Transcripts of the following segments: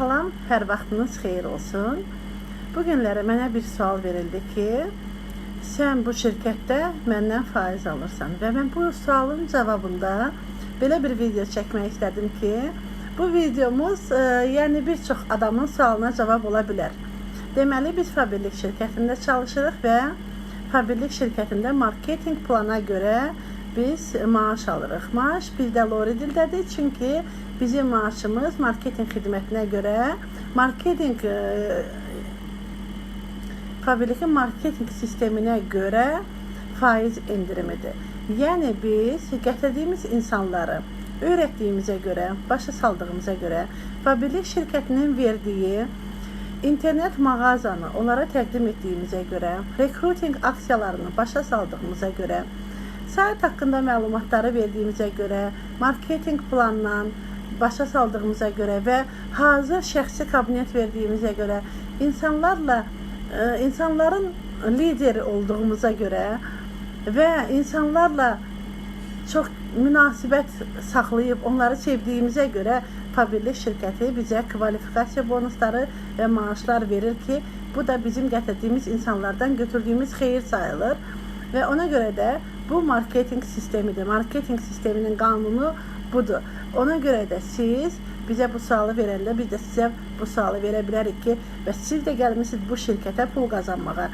Salam, hər vaxtınız xeyir olsun. Bu günləri mənə bir sual verildi ki, sən bu şirkətdə məndən faiz alırsan və mən bu sualın cavabında belə bir video çəkmək istədim ki, bu videomuz e, yəni bir çox adamın sualına cavab ola bilər. Deməli biz Fabirlik şirkətində çalışırıq və Fabirlik şirkətində marketinq plana görə biz maaş alırıq. Maaş bizdə lori dildədir, çünki bizim maaşımız marketinq xidmətinə görə marketinq e, Fabirlikin marketinq sisteminə görə faiz indirimidir. Yəni biz gətirdiyimiz insanları öyrətdiyimizə görə, başa saldığımıza görə Fabirlik şirkətinin verdiyi internet mağazanı onlara təqdim etdiyimizə görə, rekruting aksiyalarını başa saldığımıza görə, sayt haqqında məlumatları verdiyimizə görə, marketinq planından başa saldığımıza görə və hazır şəxsi kabinet verdiyimizə görə, insanlarla e, insanların lideri olduğumuza görə və insanlarla çox münasibət saxlayıb onları sevdiyimizə görə Fabirlik şirkəti bizə kvalifikasiya bonusları və maaşlar verir ki, bu da bizim gətirdiyimiz insanlardan götürdüyümüz xeyir sayılır. Və ona görə də bu marketinq sistemidir. Marketinq sisteminin qanunu budur. Ona görə də siz bizə bu sualı verəndə biz də sizə bu sualı verə ki, və siz də gəlmisiniz bu şirkətə pul qazanmağa.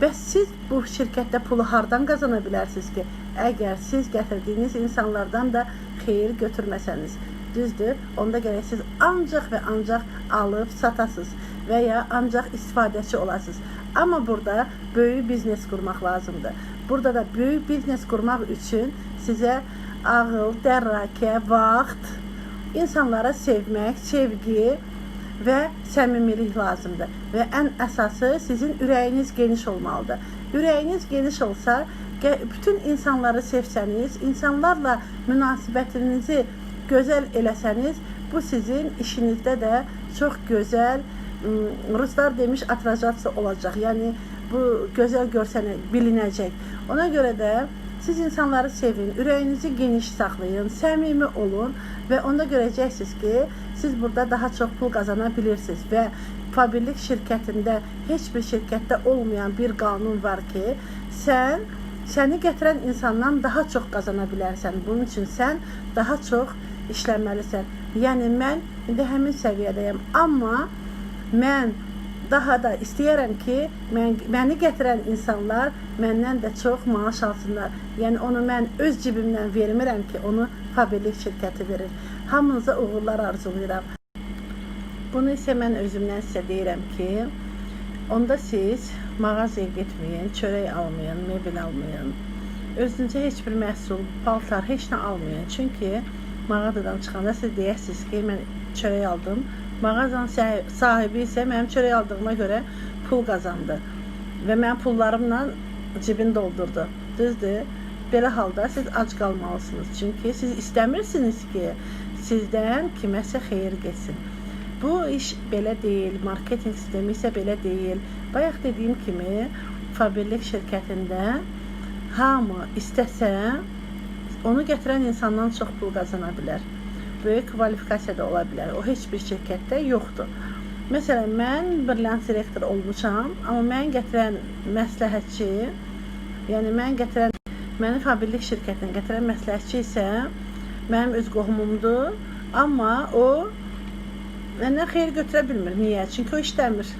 Bəs siz bu şirkətdə pulu hardan qazana bilərsiniz ki, əgər siz gətirdiyiniz insanlardan da xeyir götürməsəniz? Düzdür? Onda gərək siz ancaq və ancaq alıb satasınız və ya ancaq istifadəçi olasınız. Amma burada böyük biznes qurmaq lazımdır. Burada da böyük biznes qurmaq üçün sizə ağıl, dərrakə, vaxt, insanlara sevmək, sevgi və səmimilik lazımdır. Və ən əsası sizin ürəyiniz geniş olmalıdır. Ürəyiniz geniş olsa, bütün insanları sevsəniz, insanlarla münasibətinizi gözəl eləsəniz, bu sizin işinizdə də çox gözəl Ruslar demiş atracasiya olacaq. Yəni bu gözəl görsənə bilinəcək. Ona görə də siz insanları sevin, ürəyinizi geniş saxlayın, səmimi olun və onda görəcəksiniz ki, siz burada daha çox pul qazana bilirsiniz və Fabirlik şirkətində heç bir olmayan bir qanun var ki, sən səni gətirən insandan daha çox qazana. Bunun üçün sən daha çox işlənməlisən. Yəni mən indi həmin səviyyədəyəm, amma mən daha da istəyirəm ki, mən, məni gətirən insanlar məndən də çox maaş alsınlar. Yəni onu mən öz cibimdən vermirəm ki, onu Fabirlik şirkəti verir. Hamınıza uğurlar arzulayıram. Bunu isə mən özümdən sizə deyirəm ki, onda siz mağazaya getməyin, çörək almayın, mebel almayın. Özünüzə heç bir məhsul, paltar, heç nə almayın. Çünki mağazadan çıxanda siz deyəsiniz ki, mən çörək aldım. Mağazanın sahibi isə mənim çörək aldığıma görə pul qazandı və mənim pullarımla cibini doldurdu. Düzdür? Belə halda siz ac qalmalısınız. Çünki siz istəmirsiniz ki, sizdən kiməsə xeyir getsin. Bu iş belə deyil, marketinq sistemi isə belə deyil. Bayaq dediyim kimi, Fabirlik şirkətində hamı istəsə onu gətirən insandan çox pul qazana bilər. Böyük kvalifikasiya da ola bilər. O heç bir şirkətdə yoxdur. Məsələn, mən brilliant direktor olmuşam, amma mən gətirən məsləhətçi, yəni mən gətirən məni Fabirlik şirkətinə gətirən məsləhətçi isə mənim öz qohumumdur, amma o məndən xeyir götürə bilmir. Niyə? Çünki o işləmir.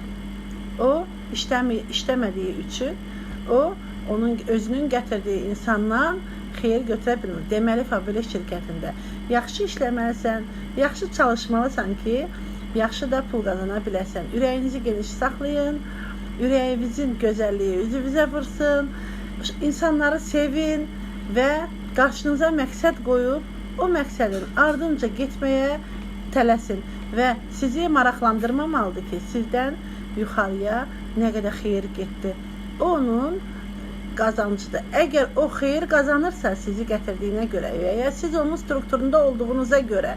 O işləmi işləmədiyi üçün o onun özünün gətirdiyi insandan xeyir götürə bilmir. Deməli, Fabirlik şirkətində yaxşı işləməlisən, yaxşı çalışmalısan ki, yaxşı da pul qazana biləsən. Ürəyinizi geniş saxlayın, ürəyinizin gözəlliyi üzünüzə vursun, insanları sevin və qarşınıza məqsəd qoyub o məqsədin ardınca getməyə tələsin və sizi maraqlandırmamalıdır ki, sizdən yuxarıya nə qədər xeyir getdi. Onun qazancıdır. Əgər o xeyir qazanırsa sizi gətirdiyinə görə və ya siz onun strukturunda olduğunuza görə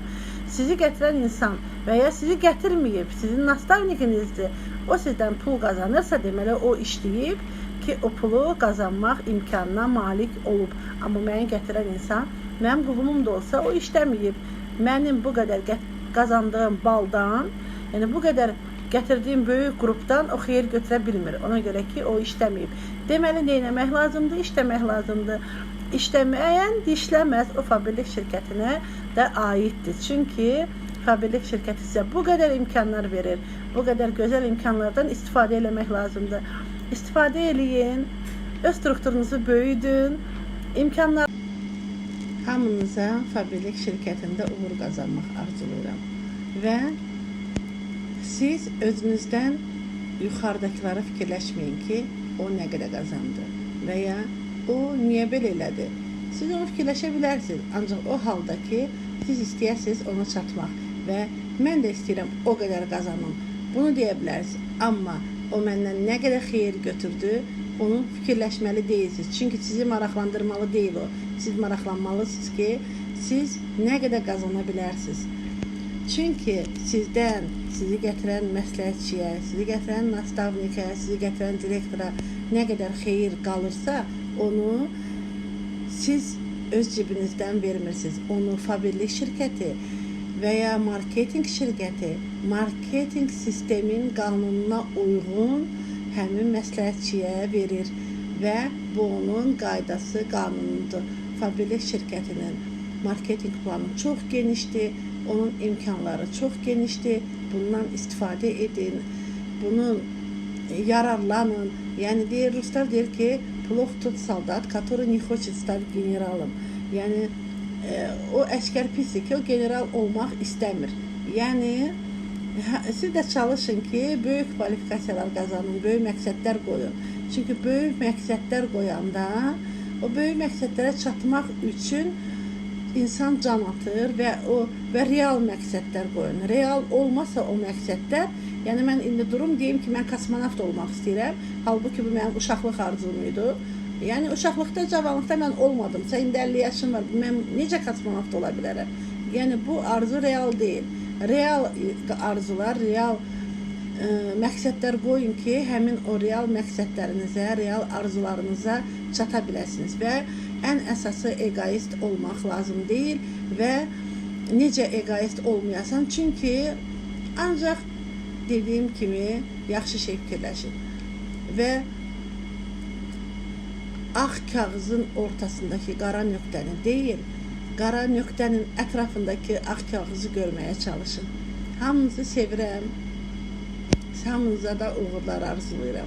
sizi gətirən insan və ya sizi gətirməyib, sizin nastavnikinizdir, o sizdən pul qazanırsa, deməli o işləyib ki, o pulu qazanmaq imkanına malik olub. Amma məni gətirən insan mənim qulumum da olsa o işləməyib. Mənim bu qədər qazandığım baldan Yəni bu qədər gətirdiyim böyük qrupdan o xeyir götürə bilmir. Ona görə ki, o işləməyib. Deməli, nə etmək lazımdır? İşləmək lazımdır. İşləməyən dişləməz o fabrik şirkətinə də aiddir. Çünki fabrik şirkəti sizə bu qədər imkanlar verir. Bu qədər gözəl imkanlardan istifadə etmək lazımdır. İstifadə eləyin. Öz strukturunuzu böyüdün. İmkanlar hamınıza fabrik şirkətində uğur qazanmaq arzulayıram. Və siz özünüzdən yuxarıdakılara fikirləşməyin ki, o nə qədər qazandı və ya o niyə belə elədi. Siz onu fikirləşə bilərsiniz, ancaq o halda ki, siz istəyirsiniz ona çatmaq və mən də istəyirəm o qədər qazanım. Bunu deyə bilərsiniz. Amma o məndən nə qədər xeyir götürdü, onu fikirləşməli deyilsiniz. Çünki sizi maraqlandırmalı deyil o. Siz maraqlanmalısınız ki, siz nə qədər qazana bilərsiniz. Çünki sizdən sizi gətirən məsləhətçiyə, sizi gətirən nastavnikə, sizi gətirən direktora nə qədər xeyir qalırsa, onu siz öz cibinizdən vermirsiniz. Onu fabrik şirkəti və ya marketinq şirkəti marketinq sistemin qanununa uyğun həmin məsləhətçiyə verir və bu onun qaydası, qanunudur. Fabrik şirkətinin marketinq planı çox genişdir, onun imkanları çox genişdir. Bundan istifadə edin. Bunun yararlanın. Yəni deyir ruslar deyir ki, плох тот солдат, который не хочет стать генералом. Yəni e, o əskər pisdir ki, o general olmaq istəmir. Yəni hə- siz də çalışın ki, böyük kvalifikasiyalar qazanın, böyük məqsədlər qoyun. Çünki böyük məqsədlər qoyanda o böyük məqsədlərə çatmaq üçün insan can atır və o və real məqsədlər qoyun. Real olmasa o məqsədlər, yəni mən indi durum deyim ki, mən kosmonavt olmaq istəyirəm. Halbuki bu mənim uşaqlıq arzum idi. Yəni uşaqlıqda, cavanlıqda mən olmadımsa, indi 50 yaşım var. Mən necə kosmonavt ola bilərəm? Yəni bu arzu real deyil. Real arzular, real məqsədlər qoyun ki, həmin o real məqsədlərinizə, real arzularınıza çata biləsiniz və ən əsası egoist olmaq lazım deyil və necə egoist olmayasan? Çünki ancaq dediyim kimi yaxşı şey fikirləşin və ağ kağızın ortasındakı qara nöqtəni deyil, qara nöqtənin ətrafındakı ağ kağızı görməyə çalışın. Hamınızı sevirəm. Hamınıza da uğurlar arzulayıram.